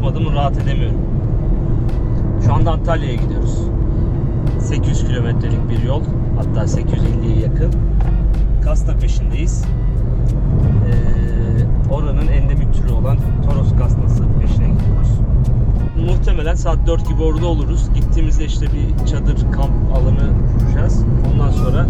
unutmadığımı rahat edemiyorum. Şu anda Antalya'ya gidiyoruz. 800 kilometrelik bir yol. Hatta 850'ye yakın. Kasta peşindeyiz. Ee, oranın endemik türü olan Toros kastası peşine gidiyoruz. Muhtemelen saat 4 gibi orada oluruz. Gittiğimizde işte bir çadır kamp alanı kuracağız. Ondan sonra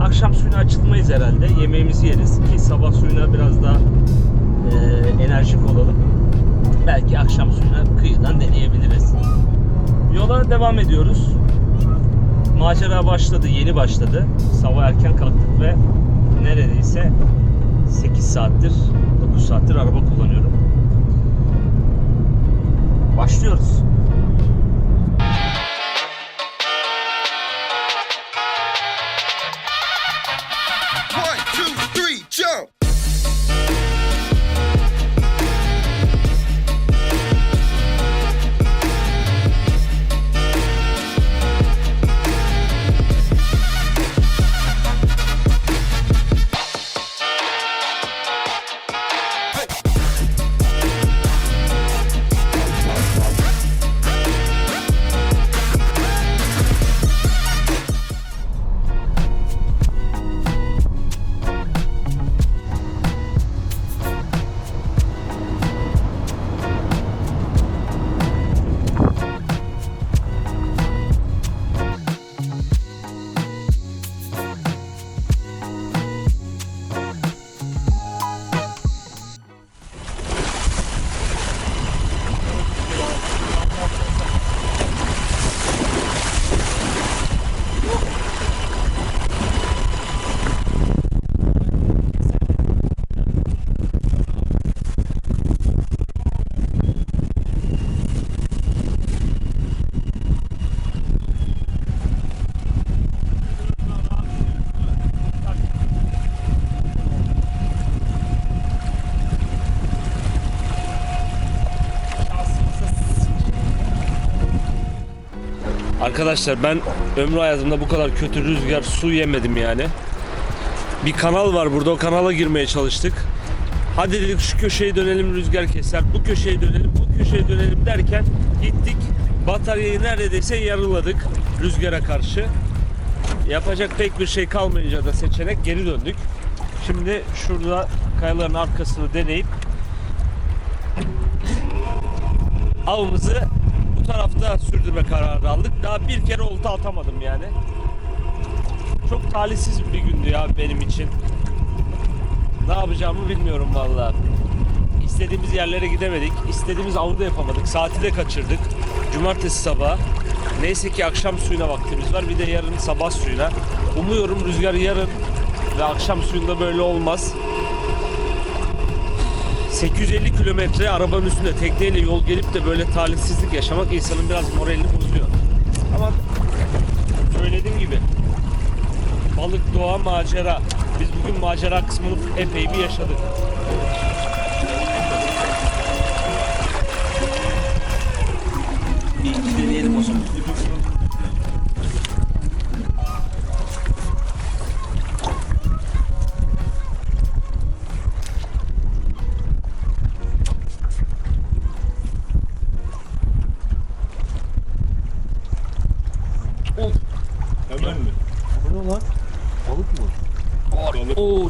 akşam suyuna açılmayız herhalde. Yemeğimizi yeriz ki sabah suyuna biraz daha e, enerjik olalım. Belki akşam suyuna kıyıdan deneyebiliriz. Yola devam ediyoruz. Macera başladı, yeni başladı. Sabah erken kalktık ve neredeyse 8 saattir, 9 saattir araba kullanıyorum. Başlıyoruz. Arkadaşlar ben ömrü hayatımda bu kadar kötü rüzgar su yemedim yani. Bir kanal var burada o kanala girmeye çalıştık. Hadi dedik şu köşeye dönelim rüzgar keser, bu köşeye dönelim, bu köşeye dönelim derken gittik. Bataryayı neredeyse yarıladık rüzgara karşı. Yapacak pek bir şey kalmayınca da seçenek geri döndük. Şimdi şurada kayaların arkasını deneyip avımızı bu tarafta sürdürme kararı aldık. Daha bir kere olta atamadım yani. Çok talihsiz bir gündü ya benim için. Ne yapacağımı bilmiyorum valla. İstediğimiz yerlere gidemedik. İstediğimiz avı da yapamadık. Saati de kaçırdık. Cumartesi sabahı. Neyse ki akşam suyuna vaktimiz var. Bir de yarın sabah suyuna. Umuyorum rüzgar yarın ve akşam suyunda böyle olmaz. 850 kilometre arabanın üstünde tekneyle yol gelip de böyle talihsizlik yaşamak insanın biraz moralini bozuyor. Ama söylediğim gibi balık, doğa, macera. Biz bugün macera kısmını epey bir yaşadık.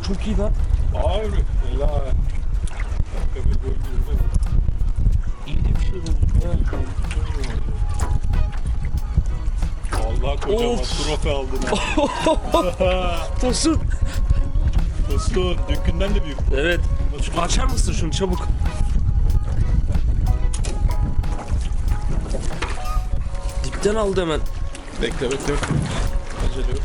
Çok iyi lan. Ağır? Helal. İyi de bir şey bu. Vallahi kocaman Of. trofe aldın ha. Tosun. Dostum dünkünden de büyük. Evet. Açar mısın şunu çabuk? Dipten aldı hemen. Bekle bekle. Acele yok.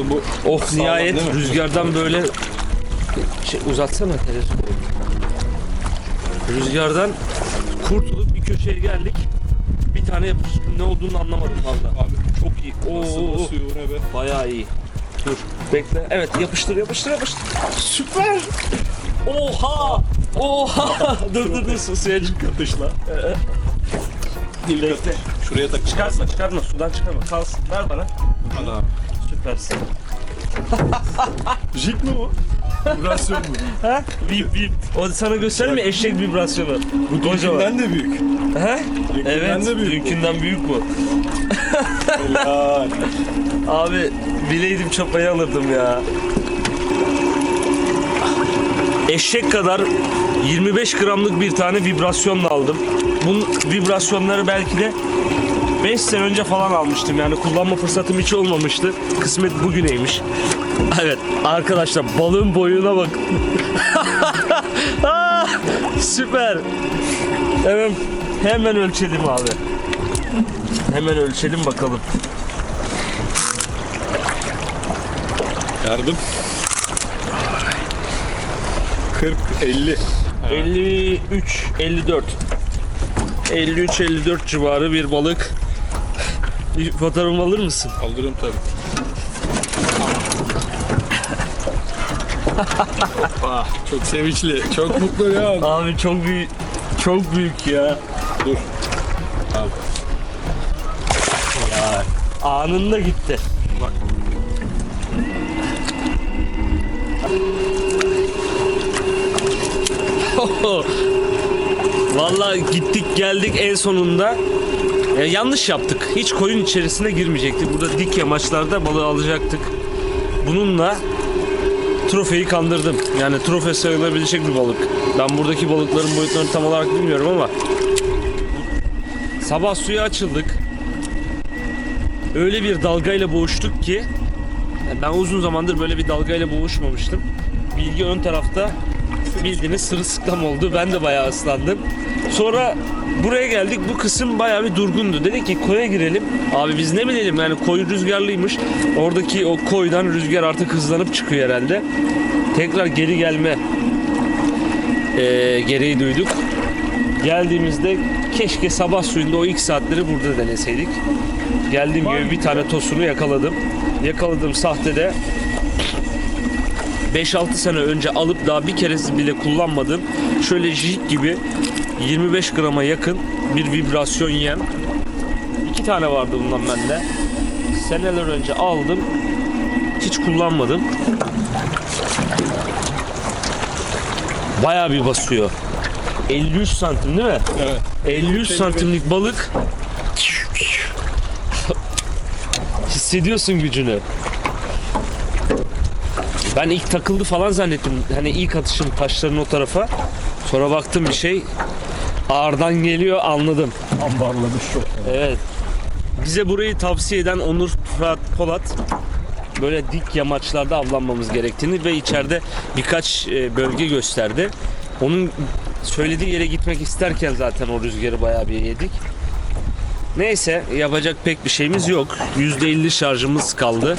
Abi bu Oh Sağlam nihayet değil mi? rüzgardan böyle şey uzatsana teleskopu. Rüzgardan kurtulup bir köşeye geldik. Bir tane yapışık ne olduğunu anlamadım valla. abi Çok iyi. Nasıl oo, basıyor ne be? Bayağı iyi. Dur. Bekle. Evet yapıştır yapıştır yapıştır. Süper. Oha. Oha. dur dur dur su- suya çık. Katışla. Bekle. Şuraya tak. Çıkartma çıkartma sudan çıkarma. Kalsın. Ver bana. Hadi abi. Süpersin. Jig mi bu? Vibrasyon bu. Ha? Bip bip. O sana göstereyim mi eşek vibrasyonu? Bu Dünkünden de büyük. Ha? Dünkünden Evet. de büyük bu. Dünkünden büyük bu. Helal. Abi bileydim çapayı alırdım ya. Eşek kadar 25 gramlık bir tane vibrasyonla aldım. Bunun vibrasyonları belki de 5 sene önce falan almıştım. Yani kullanma fırsatım hiç olmamıştı. Kısmet bugüneymiş. Evet arkadaşlar balığın boyuna bak. Ah, Süper. Hemen hemen ölçelim abi. Hemen ölçelim bakalım. Yardım. 40, 50. 53, 54. 53, 54 civarı bir balık. Bir fotoğrafımı alır mısın? Alırım tabii. ah, çok sevinçli, çok mutlu ya. Abi çok büyük, çok büyük ya. Dur. Al. Anında gitti. Bak. Vallahi gittik geldik en sonunda. Ya yanlış yaptık. Hiç koyun içerisine girmeyecektik. Burada dik yamaçlarda balığı alacaktık. Bununla trofeyi kandırdım. Yani trofe sayılabilecek bir balık. Ben buradaki balıkların boyutlarını tam olarak bilmiyorum ama sabah suya açıldık. Öyle bir dalgayla boğuştuk ki ben uzun zamandır böyle bir dalgayla boğuşmamıştım. Bilgi ön tarafta bildiğiniz sırılsıklam oldu. Ben de bayağı ıslandım. Sonra buraya geldik. Bu kısım bayağı bir durgundu. Dedik ki koya girelim. Abi biz ne bilelim yani koy rüzgarlıymış. Oradaki o koydan rüzgar artık hızlanıp çıkıyor herhalde. Tekrar geri gelme eee, gereği duyduk. Geldiğimizde keşke sabah suyunda o ilk saatleri burada deneseydik. Geldiğim gibi bir tane tosunu yakaladım. Yakaladığım sahtede 5-6 sene önce alıp daha bir keresi bile kullanmadım. Şöyle jig gibi 25 grama yakın bir vibrasyon yem. İki tane vardı bundan bende. Seneler önce aldım. Hiç kullanmadım. Bayağı bir basıyor. 53 santim değil mi? Evet. 53 santimlik balık hissediyorsun gücünü. Ben ilk takıldı falan zannettim. Hani ilk atışım taşların o tarafa. Sonra baktım bir şey ağırdan geliyor anladım. Ambarlamış çok. Evet. Bize burayı tavsiye eden Onur Fırat Polat böyle dik yamaçlarda avlanmamız gerektiğini ve içeride birkaç e, bölge gösterdi. Onun söylediği yere gitmek isterken zaten o rüzgarı bayağı bir yedik. Neyse yapacak pek bir şeyimiz yok. %50 şarjımız kaldı.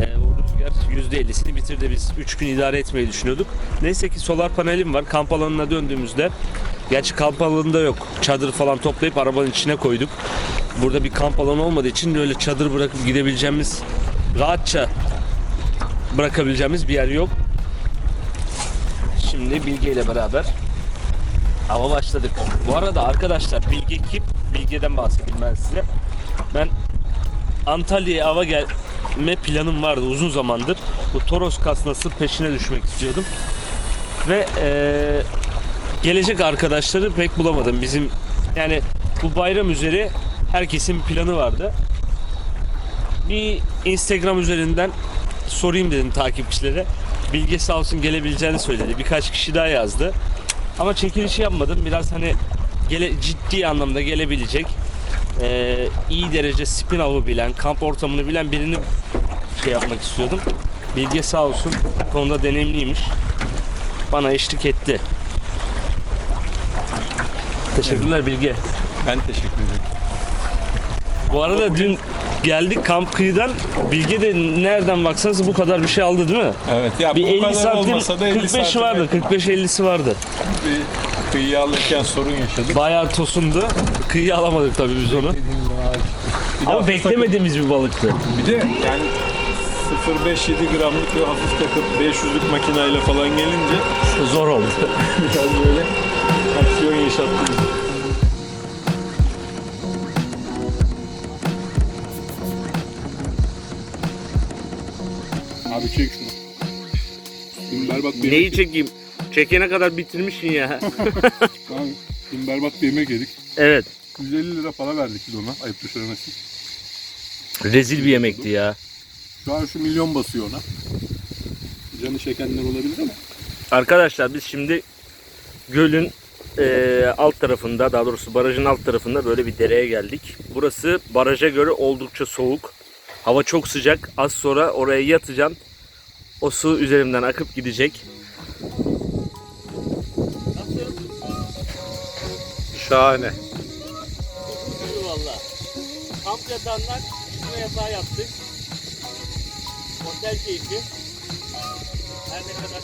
E, o rüzgar %50'sini bitirdi. Biz 3 gün idare etmeyi düşünüyorduk. Neyse ki solar panelim var. Kamp alanına döndüğümüzde Gerçi kamp alanında yok. Çadır falan toplayıp arabanın içine koyduk. Burada bir kamp alanı olmadığı için öyle çadır bırakıp gidebileceğimiz rahatça bırakabileceğimiz bir yer yok. Şimdi Bilge ile beraber ava başladık. Bu arada arkadaşlar Bilge kim? Bilge'den bahsedeyim ben size. Ben Antalya'ya ava gelme planım vardı uzun zamandır. Bu Toros kasnası peşine düşmek istiyordum. Ve eee gelecek arkadaşları pek bulamadım. Bizim yani bu bayram üzeri herkesin planı vardı. Bir Instagram üzerinden sorayım dedim takipçilere. Bilge sağ olsun gelebileceğini söyledi. Birkaç kişi daha yazdı. Ama çekilişi yapmadım. Biraz hani gele, ciddi anlamda gelebilecek eee, iyi derece spin avı bilen, kamp ortamını bilen birini şey yapmak istiyordum. Bilge sağ olsun konuda deneyimliymiş. Bana eşlik etti. Teşekkürler Bilge. Ben teşekkür ederim. Bu arada dün geldik kamp kıyıdan. Bilge de nereden baksanız bu kadar bir şey aldı değil mi? Evet ya Bir bu 50 kadar santim, olmasa da 50 45 santim vardı, 45-50'si vardı. bir kıyıya alırken sorun yaşadık. Bayağı tosundu. Kıyıya alamadık tabii biz onu. Bir Ama beklemediğimiz bir balıktı. Bir de yani 0.5-7 gramlık ve hafif takıp 500'lük makineyle falan gelince Zor oldu. biraz böyle yaşattınız. Abi çek şunu. Dün berbat bir Neyi çekeyim? Çekene kadar bitirmişsin ya. Tamam. Berbat bir yemek yedik. evet. 150 lira para verdik biz ona. Ayıp düşüremezsin. Rezil bir yemekti ya. Şu an şu milyon basıyor ona. Canı çekenler olabilir ama. Arkadaşlar biz şimdi gölün eee, alt tarafında daha doğrusu barajın alt tarafında böyle bir dereye geldik. Burası baraja göre oldukça soğuk. Hava çok sıcak. Az sonra oraya yatacağım. O su üzerimden akıp gidecek. Şahane. Valla. Kamp yatağından çıkma yatağa yattık. Otel keyfi. Her ne kadar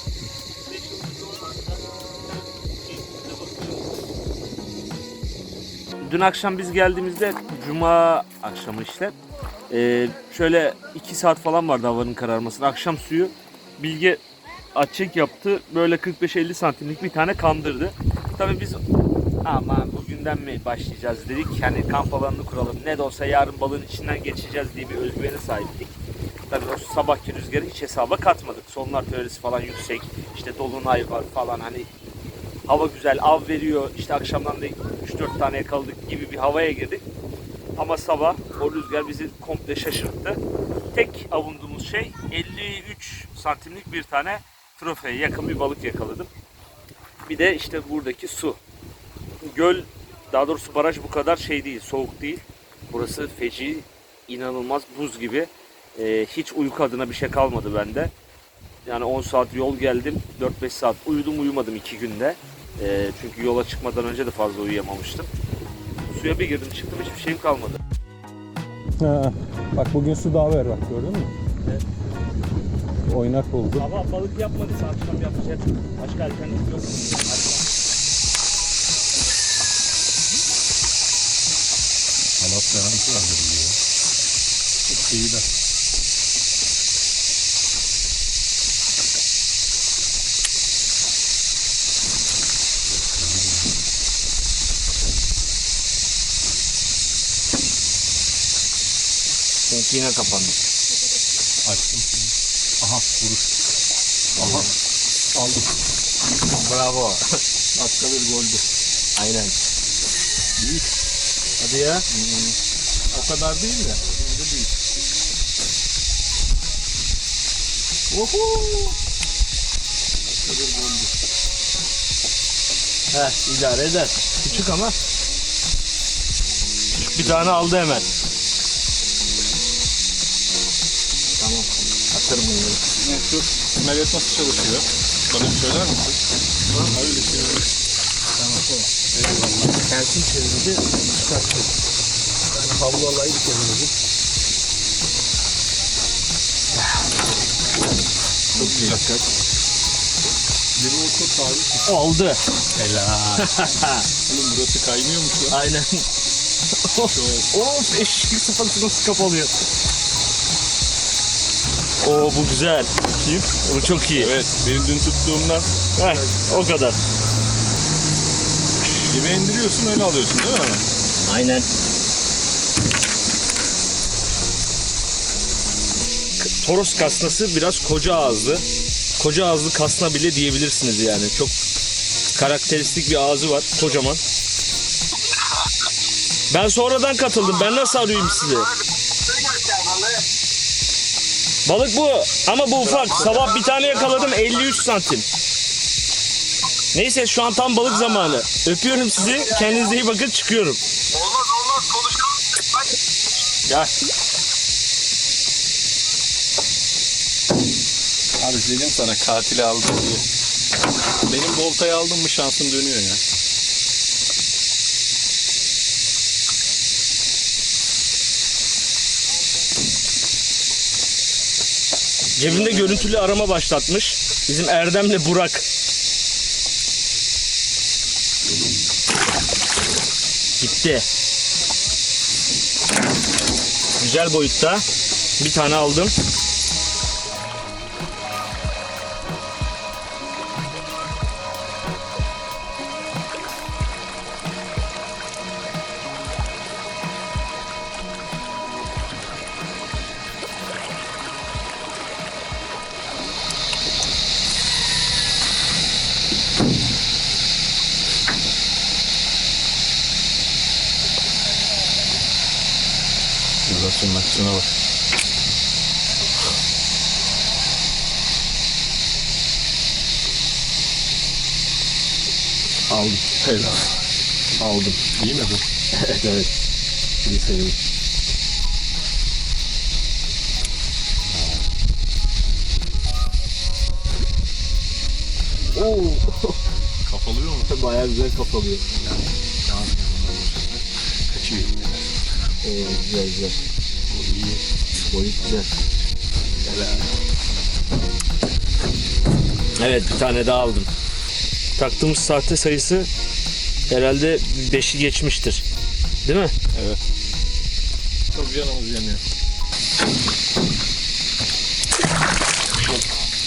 Dün akşam biz geldiğimizde Cuma akşamı işte. Ee, şöyle 2 saat falan vardı havanın kararmasına. Akşam suyu Bilge açık yaptı. Böyle 45-50 santimlik bir tane kandırdı. Tabii biz aman bugünden mi başlayacağız dedik. Yani kamp alanını kuralım. Ne de olsa yarın balığın içinden geçeceğiz diye bir özgüvene sahiptik. Tabii o sabahki rüzgarı hiç hesaba katmadık. Sonlar teorisi falan yüksek. İşte dolunay var falan hani hava güzel av veriyor. İşte akşamdan da 3-4 tane yakaladık gibi bir havaya girdik. Ama sabah o rüzgar bizi komple şaşırttı. Tek avunduğumuz şey 53 santimlik bir tane trofeye yakın bir balık yakaladım. Bir de işte buradaki su. Göl, daha doğrusu baraj bu kadar şey değil, soğuk değil. Burası feci, inanılmaz buz gibi. Ee, hiç uyku adına bir şey kalmadı bende. Yani 10 saat yol geldim, 4-5 saat uyudum uyumadım 2 günde. Ee, çünkü yola çıkmadan önce de fazla uyuyamamıştım. Suya bir girdim çıktım hiçbir şeyim kalmadı. Ha, bak bugün su daha ver bak gördün mü? Evet. Oynak oldu. Sabah balık yapmadıysa akşam yapacak. Başka alternatif yok. Halat garanti ya. Çok iyi de. Çünkü yine kapandı. Açtım. Aha vuruş. Aha. Aldım. Bravo. Dakika bir goldü. Aynen. Büyük. Hadi ya. O kadar değil de. Yine de büyük. Oho. Dakika bir goldü. Heh idare eder. Küçük ama. Küçük bir tane aldı hemen. Atarım bunları. Ne şu Meryet nasıl çalışıyor? Bana bir söyler misin? Ha, öyle şey. Tersini çevirince çıkarttı. Yani havlu alayı kendimizi. Çok güzel. Bir okut abi. Oldu. Helal. Oğlum burası kaymıyormuş ya. Aynen. of eşek sıfatı nasıl kapalıyor. Oo bu güzel. Kim? Bu çok iyi. Evet, benim dün tuttuğumdan Heh, o kadar. gibi indiriyorsun öyle alıyorsun değil mi? Aynen. Toros kasnası biraz koca ağızlı. Koca ağızlı kasna bile diyebilirsiniz yani. Çok karakteristik bir ağzı var. Kocaman. Ben sonradan katıldım. Ben nasıl arayayım sizi? Balık bu. Ama bu ufak. Sabah bir tane yakaladım 53 santim. Neyse şu an tam balık zamanı. Öpüyorum sizi. Kendinize iyi bakın. Çıkıyorum. Olmaz olmaz konuşalım. Gel. Abi dedim sana katili aldım diye. Benim voltayı aldım mı şansım dönüyor ya. Cebinde görüntülü arama başlatmış. Bizim Erdem'le Burak. Gitti. Güzel boyutta. Bir tane aldım. Aksiyona bak. Aldım. Helal. Aldım. İyi mi bu? evet. İyi sayılır. Oo, Kapalıyor mu? bayağı güzel kapalıyor. Kaçıyor. Oo, güzel güzel. İyi. Boyut güzel. Evet bir tane daha aldım. Taktığımız sahte sayısı herhalde 5'i geçmiştir. Değil mi? Evet. Çok canımız yanıyor.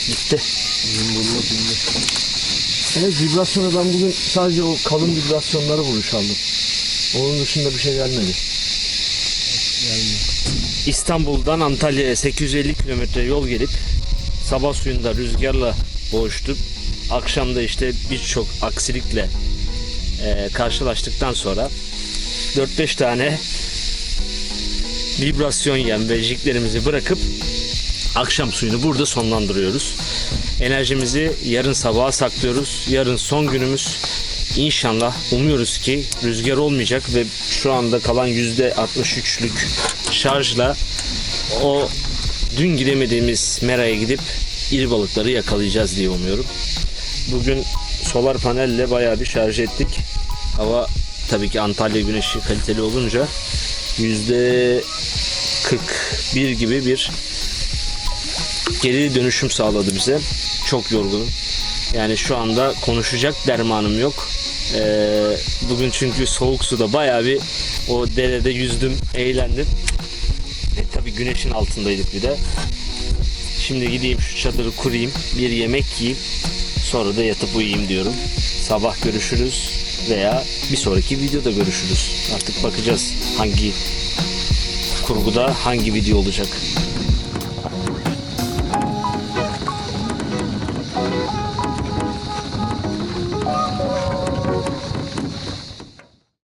Gitti. Zımbırlı bindi. Evet vibrasyonu ben bugün sadece o kalın vibrasyonları vuruş aldım. Onun dışında bir şey gelmedi. İstanbul'dan Antalya'ya 850 kilometre yol gelip sabah suyunda rüzgarla boğuştuk. Akşam da işte birçok aksilikle e, karşılaştıktan sonra 4-5 tane vibrasyon yem ve jiklerimizi bırakıp akşam suyunu burada sonlandırıyoruz. Enerjimizi yarın sabaha saklıyoruz. Yarın son günümüz. İnşallah umuyoruz ki rüzgar olmayacak ve şu anda kalan %63'lük şarjla o dün gidemediğimiz Mera'ya gidip iri balıkları yakalayacağız diye umuyorum. Bugün solar panelle bayağı bir şarj ettik. Hava tabii ki Antalya güneşi kaliteli olunca %41 gibi bir geri dönüşüm sağladı bize. Çok yorgunum. Yani şu anda konuşacak dermanım yok. Ee, bugün çünkü soğuk suda bayağı bir o derede yüzdüm, eğlendim. Güneşin altındaydık bir de. Şimdi gideyim şu çadırı kurayım, bir yemek yiyeyim. Sonra da yatıp uyuyayım diyorum. Sabah görüşürüz veya bir sonraki videoda görüşürüz. Artık bakacağız hangi kurguda hangi video olacak.